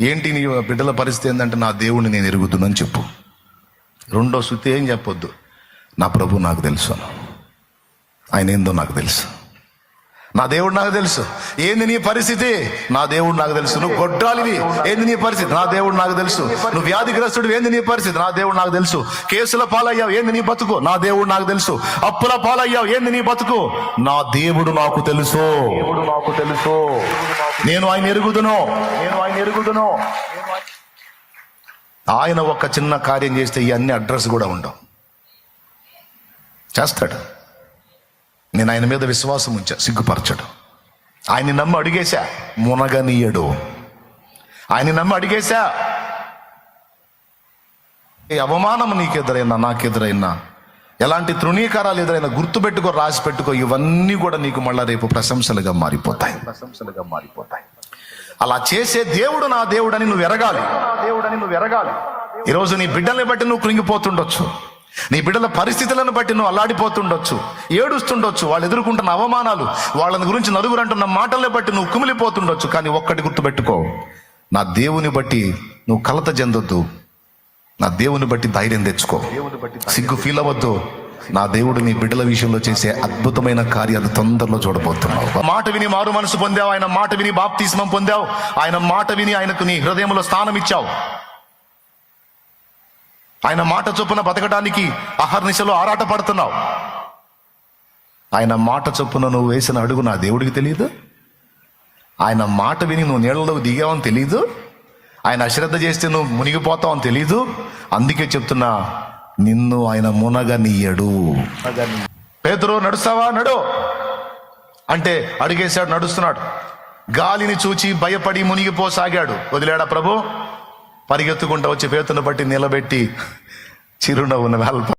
ఏంటి నీ బిడ్డల పరిస్థితి ఏంటంటే నా దేవుణ్ణి నేను ఎరుగుతున్నాను చెప్పు. రెండో శృతి ఏం చెప్పొద్దు? నా ప్రభు నాకు తెలుసు ఆయన ఏందో నాకు తెలుసు. నా దేవుడు నాకు తెలుసు. ఏంది నీ పరిస్థితి? నా దేవుడు నాకు తెలుసు. నువ్వు గొడ్రాలివి. ఏంది నీ పరిస్థితి? నా దేవుడు నాకు తెలుసు. నువ్వు వ్యాధిగ్రస్తుడు ఏంది నీ పరిస్థితి? నా దేవుడు నాకు తెలుసు. కేసుల పాలయ్యావు. ఏంది నీ బతుకు? నా దేవుడు నాకు తెలుసు. అప్పుల పాలయ్యావు. ఏంది నీ బతుకు? నా దేవుడు నాకు తెలుసు. నాకు తెలుసు. నేను ఆయన ఎరుగుదును. నేను ఆయన ఎరుగుదును. ఆయన ఒక చిన్న కార్యం చేస్తే ఇవన్నీ అడ్రస్ కూడా ఉండవు. చేస్తాడు. నేను ఆయన మీద విశ్వాసం ఉంచా సిగ్గుపరచడు. ఆయన్ని నమ్మి అడిగేశా మునగనీయడు. ఆయన నమ్మి అడిగేశా ఏ అవమానం నీకెదురైనా నాకెదురైనా ఎలాంటి తృణీకారాలు ఎదురైనా గుర్తుపెట్టుకో రాసి పెట్టుకో ఇవన్నీ కూడా నీకు మళ్ళా రేపు ప్రశంసలుగా మారిపోతాయి. ప్రశంసలుగా మారిపోతాయి. అలా చేసే దేవుడు నా దేవుడని నువ్వు ఎరగాలి. దేవుడని నువ్వు ఎరగాలి. ఈరోజు నీ బిడ్డల్ని బట్టి నువ్వు కృంగిపోతుండొచ్చు. నీ బిడ్డల పరిస్థితులను బట్టి నువ్వు అల్లాడిపోతుండొచ్చు ఏడుస్తుండొచ్చు వాళ్ళు ఎదుర్కొంటున్న అవమానాలు వాళ్ళని గురించి నలుగురు అంటున్న మాటల్ని బట్టి నువ్వు కుమిలిపోతుండొచ్చు కానీ ఒక్కటి గుర్తుపెట్టుకో. నా దేవుని బట్టి నువ్వు కలత చెందొద్దు. నా దేవుని బట్టి ధైర్యం తెచ్చుకో. సిగ్గు ఫీల్ అవ్వద్దు. నా దేవుడు నీ బిడ్డల విషయంలో చేసే అద్భుతమైన కార్యాలు తొందరలో చూడబోతున్నావు. మాట విని మారు మనసు పొందావు ఆయన మాట విని బాప్తిస్మం పొందావు ఆయన మాట విని ఆయనకు నీ హృదయంలో స్థానం ఇచ్చావు ఆయన మాట చొప్పున బతకడానికి అహర్నిశలు ఆరాట పడుతున్నావు ఆయన మాట చొప్పున నువ్వు వేసిన అడుగు నా దేవుడికి తెలియదు ఆయన మాట విని నువ్వు నీళ్ళలో దిగావని తెలియదు ఆయన అశ్రద్ధ చేస్తే నువ్వు మునిగిపోతావని తెలీదు? అందుకే చెప్తున్నా నిన్ను ఆయన మునగనీయడు. పేదరు నడుస్తావా? నడు. అంటే అడిగేశాడు నడుస్తున్నాడు. గాలిని చూచి భయపడి మునిగిపోసాగాడు. వదిలేడా ప్రభు? పరిగెత్తుకుంటూ వచ్చి పేతును బట్టి నిలబెట్టి చిరునవ్వును వెళ్ళ